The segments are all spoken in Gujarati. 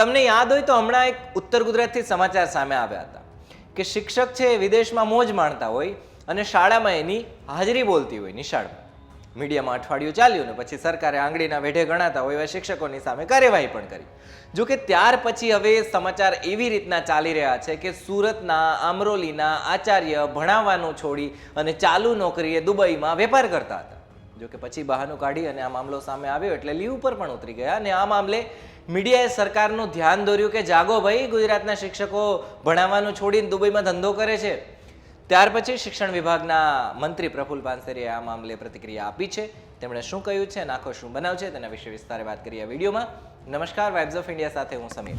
તમને યાદ હોય તો હમણાં એક ઉત્તર ગુજરાતથી સમાચાર સામે આવ્યા હતા કે શિક્ષક છે વિદેશમાં મોજ માણતા હોય અને શાળામાં એની હાજરી બોલતી હોય નિશાળમાં. મીડિયામાં અઠવાડિયું ચાલ્યું ને પછી સરકારે આંગળીના વેઢે ગણાતા હોય એવા શિક્ષકોની સામે કાર્યવાહી પણ કરી. જો કે ત્યાર પછી હવે સમાચાર એવી રીતના ચાલી રહ્યા છે કે સુરતના આમરોલીના આચાર્ય ભણાવવાનું છોડી અને ચાલુ નોકરીએ દુબઈમાં વેપાર કરતા હતા. જો કે પછી બહાનું કાઢી અને આ મામલો સામે આવ્યો એટલે લીવ ઉપર પણ ઉતરી ગયા અને આ મામલે મીડિયાએ સરકારનું ધ્યાન દોર્યું કે જાગો ભાઈ, ગુજરાતના શિક્ષકો ભણાવવાનું છોડીને દુબઈમાં ધંધો કરે છે. ત્યાર પછી શિક્ષણ વિભાગના મંત્રી પ્રફુલ પાનસરીએ આ મામલે પ્રતિક્રિયા આપી છે. તેમણે શું કહ્યું છે અને આખો શું બનાવ છે તેના વિશે વિસ્તારે વાત કરીએ વિડીયોમાં. નમસ્કાર વાઇબ્સ ઓફ ઇન્ડિયા સાથે હું સમીર.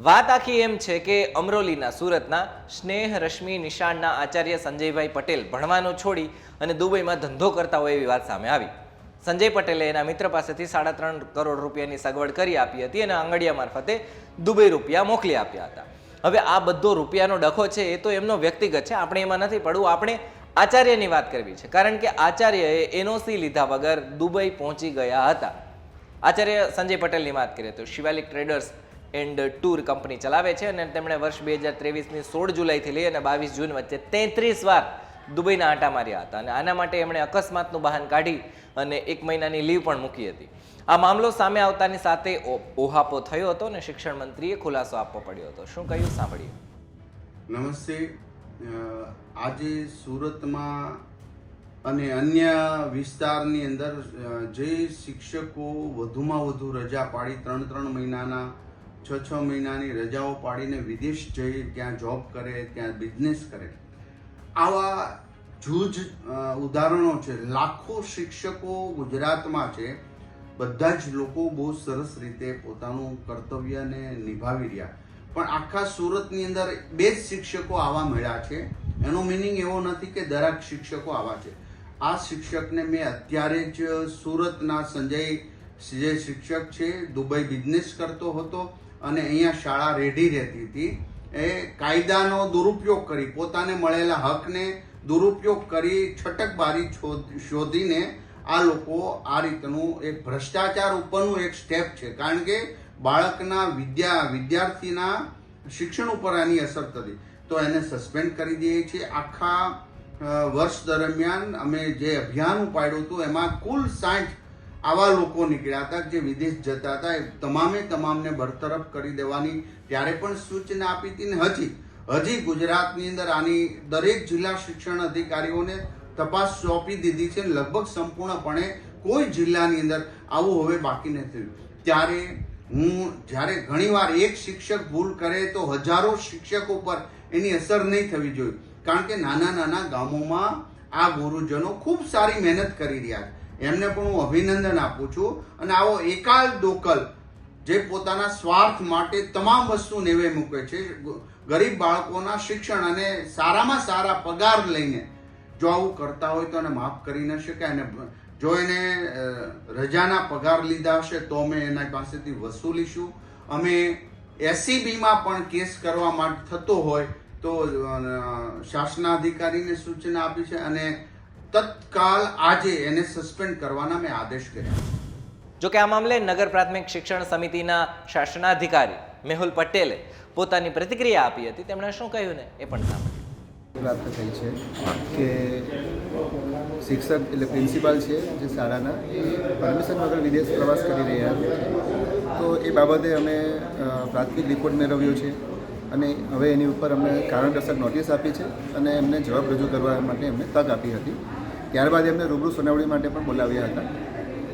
વાત આખી એમ છે કે અમરોલીના સુરતના સ્નેહ રશ્મિ નિશાળના આચાર્ય સંજયભાઈ પટેલ ભણવાનું છોડી અને દુબઈમાં ધંધો કરતા હોય એવી વાત સામે આવી. સંજય પટેલે એના મિત્ર પાસેથી સાડા ત્રણ કરોડ રૂપિયાની સગવડ કરી આપી હતી અને આંગડિયા મારફતે દુબઈ રૂપિયા મોકલી આપ્યા હતા. હવે આ બધો રૂપિયાનો ડખો છે એ તો એમનો વ્યક્તિગત છે, આપણે એમાં નથી પડવું. આપણે આચાર્યની વાત કરવી છે, કારણ કે આચાર્યએ એનઓસી લીધા વગર દુબઈ પહોંચી ગયા હતા. આચાર્ય સંજય પટેલની વાત કરીએ તો Shivalik traders and tour company ચલાવે છે અને તેમણે વર્ષ બે હજાર ત્રેવીસની સોળ જુલાઈથી લઈ અને બાવીસ જૂન વચ્ચે તેત્રીસ વાર દુબઈના આંટા માર્યા હતા અને આના માટે એમણે અકસ્માતનું બહાન કાઢી અને એક મહિનાની લીવ પણ મૂકી હતી. આ મામલો સામે આવતાની સાથે ઓહાપો થયો હતો અને શિક્ષણ મંત્રીએ ખુલાસો આપવો પડ્યો હતો. શું કહ્યું? સાંભળ્યું નમસ્તે. આજે સુરતમાં અને અન્ય વિસ્તારની અંદર જે શિક્ષકો વધુમાં વધુ રજા પાડી, ત્રણ ત્રણ મહિનાના, છ છ મહિનાની રજાઓ પાડીને વિદેશ જઈ, ત્યાં જોબ કરે, ત્યાં બિઝનેસ કરે આવા જૂજ ઉદાહરણો છે. લાખો શિક્ષકો ગુજરાતમાં છે. બધા જ લોકો બહુ સરસ રીતે પોતાનું કર્તવ્યને નિભાવી રહ્યા. પણ આખા સુરતની અંદર બે જ શિક્ષકો આવા મળ્યા છે. એનો મિનિંગ એવો નથી કે દરેક શિક્ષકો આવા છે. આ શિક્ષકને મેં અત્યારે જ સુરતના સંજય જે શિક્ષક છે, દુબઈ બિઝનેસ કરતો હતો અને અહીંયા શાળા રેડી રહેતી હતી. એ કાયદાનો દુરુપયોગ કરી, પોતાને મળેલા હકને દુરુપયોગ કરી છટકબારી શોધીને આ લોકો આ રીતનું એક ભ્રષ્ટાચાર ઉપરનું એક સ્ટેપ છે. કારણ કે બાળકના વિદ્યા, વિદ્યાર્થીના શિક્ષણ ઉપર આની અસર થતી. તો એને સસ્પેન્ડ કરી દઈએ છીએ. આખા વર્ષ દરમિયાન અમે જે અભિયાન ઉપાડ્યું હતું, એમાં કુલ સાઠ આવા લોકો નીકળ્યા હતા જે વિદેશ જતા હતા, એ તમામે તમામને બરતરફ કરી દેવાની ત્યારે પણ સૂચના આપી હતી ને હજી. હજી ગુજરાતની અંદર આની દરેક જિલ્લા શિક્ષણ અધિકારીઓને તપાસ સોંપી દીધી છે લગભગ સંપૂર્ણપણે કોઈ જિલ્લાની અંદર આવું હવે બાકી નથી ત્યારે હું, જ્યારે ઘણીવાર એક શિક્ષક ભૂલ કરે તો હજારો શિક્ષકો પર એની અસર નહીં થવી જોઈએ. કારણ કે નાના નાના ગામોમાં આ ગુરુજનો ખૂબ સારી મહેનત કરી રહ્યા છે. એમને પણ હું અભિનંદન આપું છું. અને આવો એકાલ દોકલ જે પોતાના સ્વાર્થ માટે તમામ વસ્તુ નેવે મૂકે છે. ગરીબ બાળકોના શિક્ષણ અને સારામાં સારા પગાર લઈને જો આવું કરતા હોય તો એને માફ કરી ન શકાય અને જો એને રજાના પગાર લીધા હશે તો અમે એના પાસેથી વસૂલીશું અમે એસીબીમાં પણ કેસ કરવા માટે થતો હોય તો શાસના શાસનાધિકારીને સૂચના આપી છે અને તત્કાલ આજે એને સસ્પેન્ડ કરવાના મેં આદેશ કર્યા. જો કે આ મામલે નગર પ્રાથમિક શિક્ષણ સમિતિના શાસનાધિકારી મેહુલ પટેલે પોતાની પ્રતિક્રિયા આપી હતી. તેમણે શું કહ્યું ને એ પણ સાંભળ્યું પ્રાપ્ત થઈ છે કે શિક્ષક એટલે પ્રિન્સિપાલ છે જે શાળાના પરમિશન વગર વિદેશ પ્રવાસ કરી રહ્યા છે. તો એ બાબતે અમે પ્રાથમિક રિપોર્ટ મેળવ્યો છે અને હવે એની ઉપર અમને કારણદર્શક નોટિસ આપી છે અને એમને જવાબ રજૂ કરવા માટે એમને તક આપી હતી. ત્યારબાદ એમને રૂબરૂ સુનાવણી માટે પણ બોલાવ્યા હતા.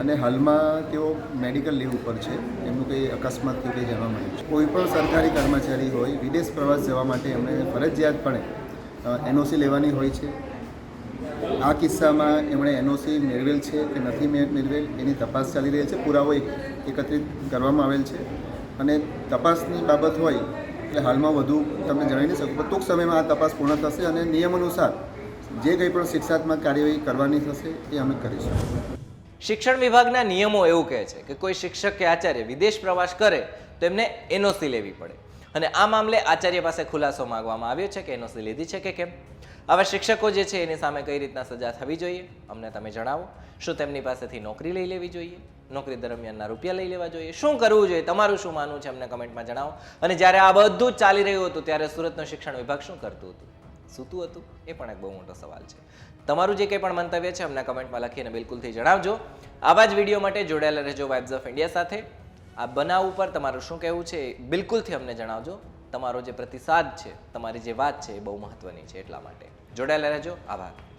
અને હાલમાં તેઓ મેડિકલ લીવ ઉપર છે. એમનું કંઈ અકસ્માત કે કંઈ જાણવા મળ્યું છે. કોઈ પણ સરકારી કર્મચારી હોય, વિદેશ પ્રવાસ જવા માટે એમણે ફરજિયાતપણે એનઓસી લેવાની હોય છે. આ કિસ્સામાં એમણે એનઓસી મેળવેલ છે કે નથી મેળવેલ એની તપાસ ચાલી રહી છે. પુરાવો એક- એકત્રિત કરવામાં આવેલ છે. અને તપાસની બાબત હોય, એટલે હાલમાં વધુ તમને જણાવી નહીં શકું, પણ ટૂંક સમયમાં આ તપાસ પૂર્ણ થશે અને નિયમ અનુસાર જે કંઈ પણ શિક્ષાત્મક કાર્યવાહી કરવાની થશે એ અમે કરીશું. શિક્ષણ વિભાગના નિયમો એવું કહે છે કે કોઈ શિક્ષક કે આચાર્ય વિદેશ પ્રવાસ કરે તો એમને એનઓસી લેવી પડે. અને આ મામલે આચાર્ય પાસે ખુલાસો માંગવામાં આવ્યો છે કે એનઓસી લીધી છે કે કેમ? આવા શિક્ષકો જે છે એની સામે કઈ રીતના સજા થવી જોઈએ? અમને તમે જણાવો. શું તેમની પાસેથી નોકરી લઈ લેવી જોઈએ? નોકરી દરમિયાનના રૂપિયા લઈ લેવા જોઈએ? શું કરવું જોઈએ? તમારું શું માનવું છે? અમને કમેન્ટમાં જણાવો. અને જ્યારે આ બધું ચાલી રહ્યું હતું, ત્યારે સુરતનો શિક્ષણ વિભાગ શું કરતું હતું? સૂતું હતું, એ પણ એક બહુ મોટો સવાલ છે. તમારું જે કંઈ પણ મંતવ્ય છે, અમને કમેન્ટમાં લખીને બિલકુલથી જણાવજો. આવા જ વીડિયો માટે જોડાયેલા રહેજો વાઇબ્સ ઓફ ઇન્ડિયા સાથે. આ બનાવ ઉપર તમારું શું કહેવું છે બિલકુલથી અમને જણાવજો. તમારો જે પ્રતિસાદ છે, તમારી જે વાત છે, એ બહુ મહત્વની છે એટલા માટે. જોડાયેલા રહેજો. આભાર.